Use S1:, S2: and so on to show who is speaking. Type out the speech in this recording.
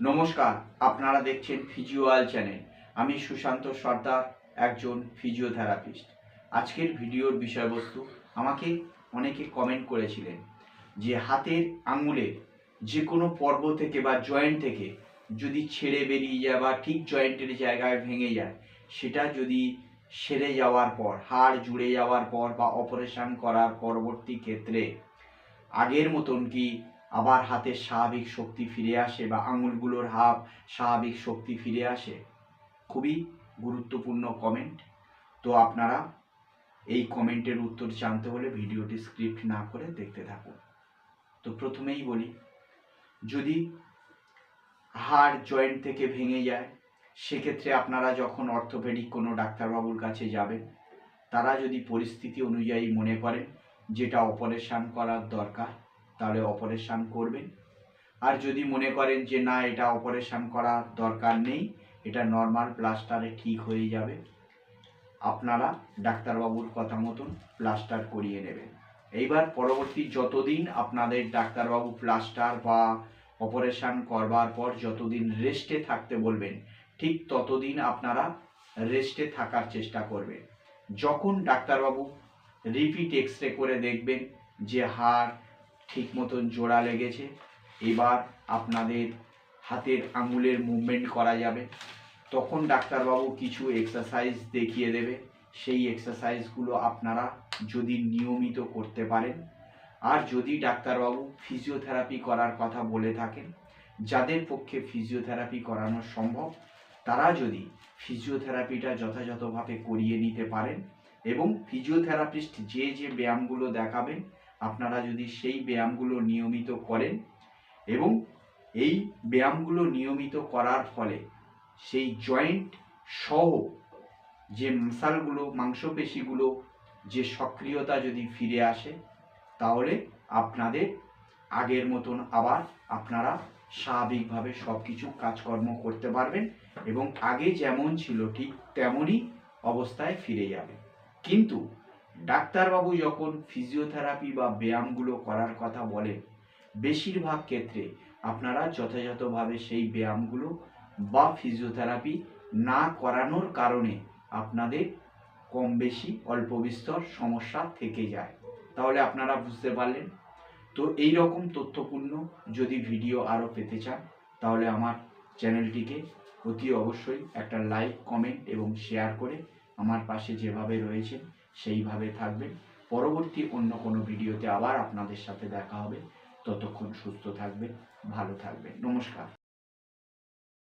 S1: নমস্কার, আপনারা দেখছেন ফিজিওয়াল চ্যানেল আমি সুশান্ত সর্দার, একজন ফিজিওথেরাপিস্ট আজকের ভিডিওর বিষয়বস্তু, আমাকে অনেকে কমেন্ট করেছিলেন যে হাতের আঙুলের যে কোনো পর্ব থেকে বা জয়েন্ট থেকে যদি ছেড়ে বেরিয়ে যায় বা ঠিক জয়েন্টের জায়গায় ভেঙে যায়, সেটা যদি সেরে যাওয়ার পর, হাড় জুড়ে যাওয়ার পর বা অপারেশন করার পরবর্তী ক্ষেত্রে, আগের মতন কি আবার হাতের স্বাভাবিক শক্তি ফিরে আসে বা আঙুলগুলোর হাব স্বাভাবিক শক্তি ফিরে আসে। খুবই গুরুত্বপূর্ণ কমেন্ট তো আপনারা এই কমেন্টের উত্তর জানতে হলে ভিডিওটি স্ক্রিপ্ট না করে দেখতে থাকুন। তো প্রথমেই বলি, যদি হাড় জয়েন্ট থেকে ভেঙে যায়, সেক্ষেত্রে আপনারা যখন অর্থোপেডিক কোনো ডাক্তারবাবুর কাছে যাবেন, তারা যদি পরিস্থিতি অনুযায়ী মনে করেন, যেটা অপারেশন করার দরকার তাহলে অপারেশন করবেন। আর যদি মনে করেন যে না, এটা অপারেশন করার দরকার নেই, এটা নর্মাল প্লাস্টারে ঠিক হয়ে যাবে, আপনারা ডাক্তারবাবুর কথা মতন প্লাস্টার করিয়ে নেবেন। এইবার পরবর্তী যতদিন আপনাদের ডাক্তারবাবু প্লাস্টার বা অপারেশন করবার পর যতদিন রেস্টে থাকতে বলবেন, ঠিক ততদিন আপনারা রেস্টে থাকার চেষ্টা করবেন। যখন ডাক্তারবাবু রিপিট এক্স রে করে দেখবেন যে হাড় ঠিক মতন জোড়া লেগেছে। এবার আপনাদের হাতের আঙুলের মুভমেন্ট করা যাবে। তখন ডাক্তারবাবু কিছু এক্সারসাইজ দেখিয়ে দেবে। সেই এক্সারসাইজগুলো আপনারা যদি নিয়মিত করতে পারেন। আর যদি ডাক্তারবাবু ফিজিওথেরাপি করার কথা বলে থাকেন, যাদের পক্ষে ফিজিওথেরাপি করানো সম্ভব, তারা যদি ফিজিওথেরাপিটা যথাযথভাবে করিয়ে নিতে পারেন এবং ফিজিওথেরাপিস্ট যে যে ব্যায়ামগুলো দেখাবেন আপনারা যদি সেই ব্যায়ামগুলো নিয়মিত করেন এবং এই ব্যায়ামগুলো নিয়মিত করার ফলে সেই জয়েন্ট সহ যে মাসালগুলো, মাংসপেশিগুলো, যে সক্রিয়তা যদি ফিরে আসে, তাহলে আপনাদের আগের মতন আবার আপনারা স্বাভাবিকভাবে সব কিছু কাজকর্ম করতে পারবেন এবং আগে যেমন ছিল ঠিক তেমনই অবস্থায় ফিরে যাবে কিন্তু ডাক্তারবাবু যখন ফিজিওথেরাপি বা ব্যায়ামগুলো করার কথা বলেন, বেশিরভাগ ক্ষেত্রে আপনারা যথাযথভাবে সেই ব্যায়ামগুলো বা ফিজিওথেরাপি না করানোর কারণে আপনাদের কম বেশি অল্প বিস্তর সমস্যা থেকে যায়। তাহলে আপনারা বুঝতে পারলেন? তো এই রকম তথ্যপূর্ণ যদি ভিডিও আরও পেতে চান, তাহলে আমার চ্যানেলটিকে অতি অবশ্যই একটা লাইক, কমেন্ট এবং শেয়ার করে আমার পাশে যেভাবে রয়েছেন সেইভাবে থাকবেন। পরবর্তী অন্য কোনো ভিডিওতে আবার আপনাদের সাথে দেখা হবে। ততক্ষণ সুস্থ থাকবেন, ভালো থাকবেন। নমস্কার।